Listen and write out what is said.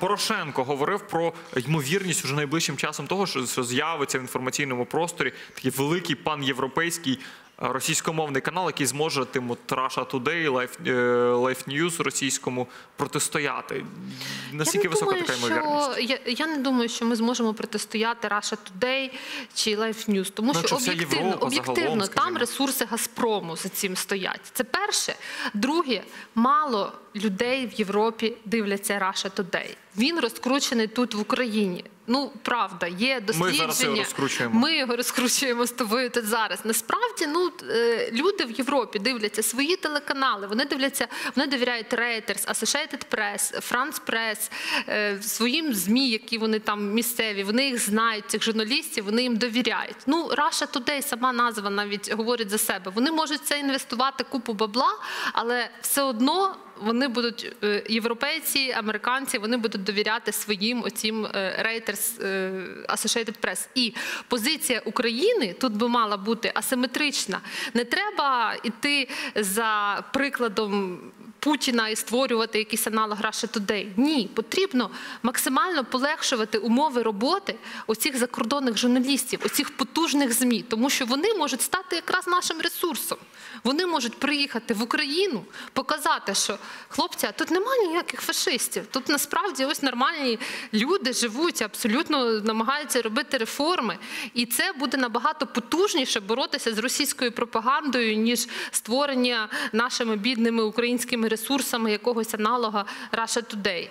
Порошенко говорив про ймовірність уже найближчим часом того, що, з'явиться в інформаційному просторі такий великий панєвропейський російськомовний канал, який зможе тим от Russia Today, Life, е, Life News російському протистояти. Наскільки я висока думаю, така ймовірність? Що, я, я не думаю, що ми зможемо протистояти Russia Today чи Life News, тому Ну, що об'єктивно, об'єктивно там ресурси Газпрому за цим стоять. Це перше. Друге, мало людей в Європі дивляться Russia Today. Він розкручений тут в Україні. Ну правда, є дослідження. зараз його розкручуємо. Ми його розкручуємо з тобою тут зараз. Насправді, ну е, люди в Європі дивляться свої телеканали. Вони дивляться, вони довіряють Reuters, Associated Press, France Press, е, своїм змі, які вони там місцеві. Вони їх знають, цих журналістів, вони їм довіряють. Ну, Russia Today, сама назва навіть говорить за себе. Вони можуть це інвестувати купу бабла, але все одно. Вони будуть е, європейці, американці, вони будуть довіряти своїм оцім е, Reuters, е, Associated Press. І позиція України тут би мала бути асиметрична. Не треба йти за прикладом. Путіна і створювати якийсь аналог Russia Today. Ні, потрібно максимально полегшувати умови роботи оцих закордонних журналістів, оцих потужних змі, тому що вони можуть стати якраз нашим ресурсом. Вони можуть приїхати в Україну, показати, що хлопці, тут немає ніяких фашистів. Тут насправді ось нормальні люди живуть, абсолютно намагаються робити реформи. І це буде набагато потужніше боротися з російською пропагандою, ніж створення нашими бідними українськими ресурсами якогось аналога Russia Today.